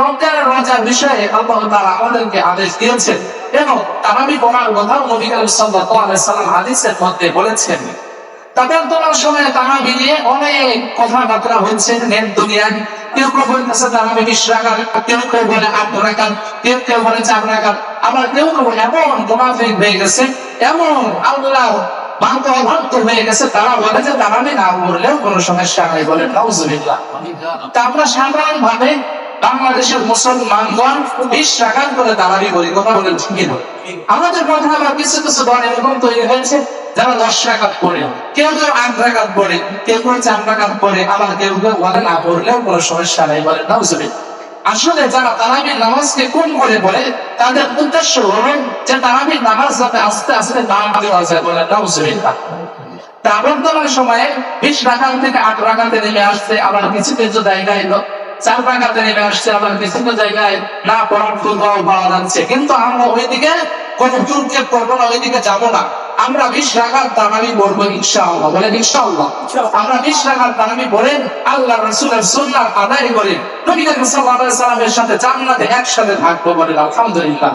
রমজানের রোজার বিষয়ে আল্লাহ তাআলা আমাদেরকে আদেশ দিয়েছেন এবং তারাবি পড়ার কথাও নবী আলাইহি সাল্লাম হাদিসের মধ্যে বলেছেন। তাদের তোমার সময় নিয়ে অনেক কথাবার্তা নেট দুনিয়ায়। কেউ কেউ বলতেছে, তারাবি বিশ কেউ কেউ বলে আট কেউ কেউ বলে চার আবার কেউ কেউ এমন মোনাফিক হয়ে গেছে, এমন আল্লাহ তারা বলে যে তারাবি না পড়লেও কোনো সমস্যা নাই বলে তা আমরা সাধারণ ভাবে বাংলাদেশের মুসলমানগণ বিশ রাখার করে দাঁড়াবি বলি কথা বলে নয় আমাদের মধ্যে আবার কিছু কিছু দল এরকম তৈরি হয়েছে। যারা দশ রাখাত পড়ে, কেউ কেউ আট রাখাত পড়ে, কেউ কেউ চার রাখাত পড়ে, আবার কেউ কেউ বলে না, পড়লেও কোনো সমস্যা নেই, বলে নাউজুবিল আসলে যারা তারাবির নামাজকে কোন করে বলে, তাদের উদ্দেশ্য হলো যে তারাবির নামাজ যাতে আস্তে আস্তে নাম দেওয়া যায়, বলে নাউজুবিল্লাহ। তা বর্তমান সময়ে বিশ রাখাত থেকে আট রাখাতে নেমে আসছে, আবার কিছু কিছু জায়গায় চার রাখাতে নেমে আসছে আবার কিছু জায়গায় না পড়ার পাওয়া যাচ্ছে। কিন্তু আমরা ওইদিকে কোন চুরকে করব না ওইদিকে যাব না। আমরা বিশ রাখার তারাবি পড়ব ইনশাআল্লাহ। বলে ইনশাআল্লাহ। আমরা বিশ রাখার আল্লাহ রসুলের সুন্নাহ আদায় করে নবী করিম সাল্লাল্লাহু আলাইহি সাল্লামের সাথে জান্নাতে একসাথে থাকব বলে আলহামদুলিল্লাহ।